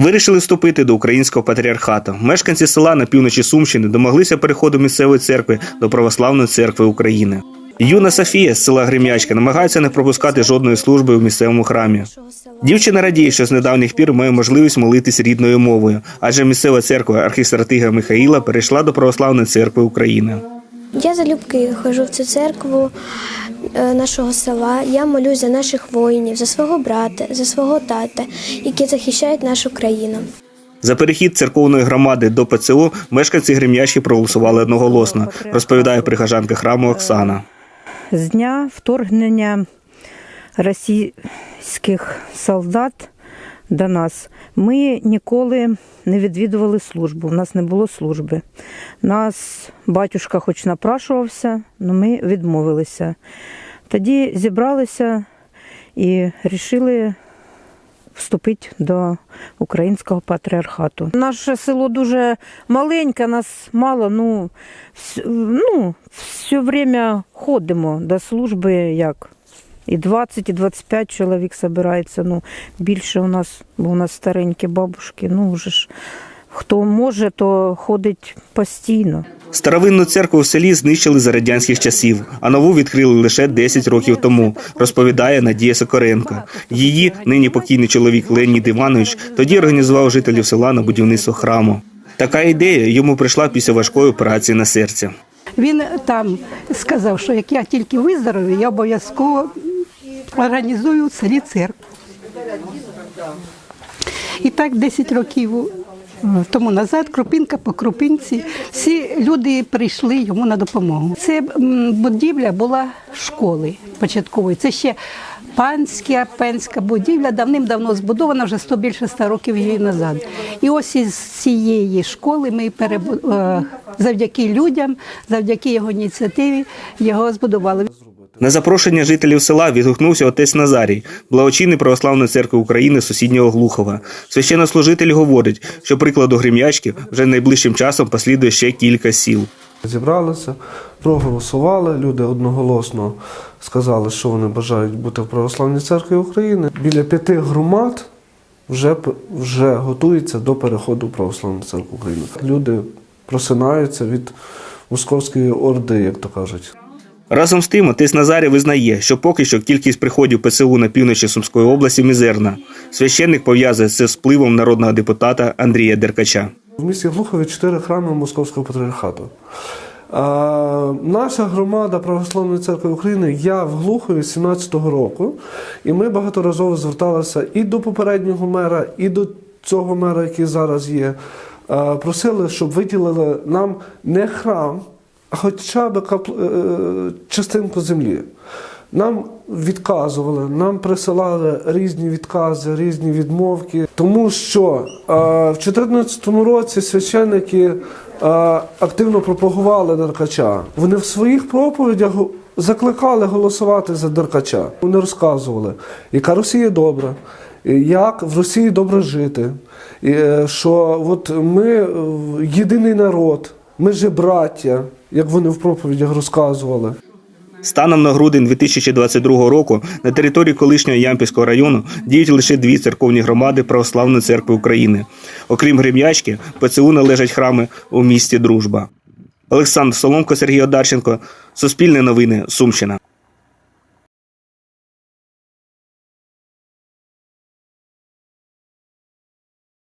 Вирішили вступити до українського патріархату. Мешканці села на півночі Сумщини домоглися переходу місцевої церкви до православної церкви України. Юна Софія з села Гремячка намагається не пропускати жодної служби в місцевому храмі. Дівчина радіє, що з недавніх пір має можливість молитись рідною мовою, адже місцева церква архістратига Михаїла перейшла до православної церкви України. Я залюбки ходжу в цю церкву нашого села. Я молюсь за наших воїнів, за свого брата, за свого тата, які захищають нашу країну. За перехід церковної громади до ПЦУ мешканці Грем'ящі проголосували одноголосно, розповідає прихожанка храму Оксана. з дня вторгнення російських солдат до нас ми ніколи не відвідували службу. У нас не було служби. Нас батюшка хоч напрашувався, але ми відмовилися. Тоді зібралися і вирішили вступити до українського патріархату. Наше село дуже маленьке, нас мало. Ну, ну все время ходимо до служби як. І 20, і 25 чоловік збирається. Ну, більше у нас, бо у нас старенькі бабушки. Ну, вже ж хто може, то ходить постійно. Старовинну церкву в селі знищили за радянських часів, а нову відкрили лише 10 років тому, розповідає Надія Сокоренко. Її нині покійний чоловік Леонід Іванович тоді організував жителів села на будівництво храму. Така ідея йому прийшла після важкої операції на серці. Він там сказав, що як я тільки виздоровію, я обов'язково організую селі церкву. І так 10 років е, тому назад, крупинка по крупинці, всі люди прийшли йому на допомогу. Це будівля була школи початкової. Це ще панська пенська будівля, давним-давно збудована, вже 100 більше 100 років її назад. І ось із цієї школи ми перебу... е, завдяки людям, завдяки його ініціативі його збудували. На запрошення жителів села відгукнувся отець Назарій, благочинний православної церкви України сусіднього Глухова. Священнослужитель говорить, що прикладу грим'ячки вже найближчим часом послідує ще кілька сіл. Зібралися, проголосували. Люди одноголосно сказали, що вони бажають бути в православній церкві України. Біля п'яти громад вже, вже готуються до переходу в православну церкву України. Люди просинаються від московської орди, як то кажуть. Разом з тим, отець Назарій визнає, що поки що кількість приходів ПЦУ на півночі Сумської області мізерна. Священник пов'язує це з впливом народного депутата Андрія Деркача. В місті Глухові чотири храми Московського патріархату. А, наша громада Православної церкви України, я в Глухові з 17-го року, і ми багаторазово зверталися і до попереднього мера, і до цього мера, який зараз є. А, просили, щоб виділили нам не храм, хоча б капл- е, частинку землі. Нам відказували, нам присилали різні відкази, різні відмовки, тому що е, в 2014 році священники е, активно пропагували Деркача. Вони в своїх проповідях закликали голосувати за Деркача. Вони розказували, яка Росія добра, як в Росії добре жити, е, що от ми е, єдиний народ, ми же браття, як вони в проповідях розказували. Станом на грудень 2022 року на території колишнього Ямпільського району діють лише дві церковні громади Православної церкви України. Окрім Грем'ячки, ПЦУ належать храми у місті Дружба. Олександр Соломко, Сергій Одарченко, Суспільне новини, Сумщина.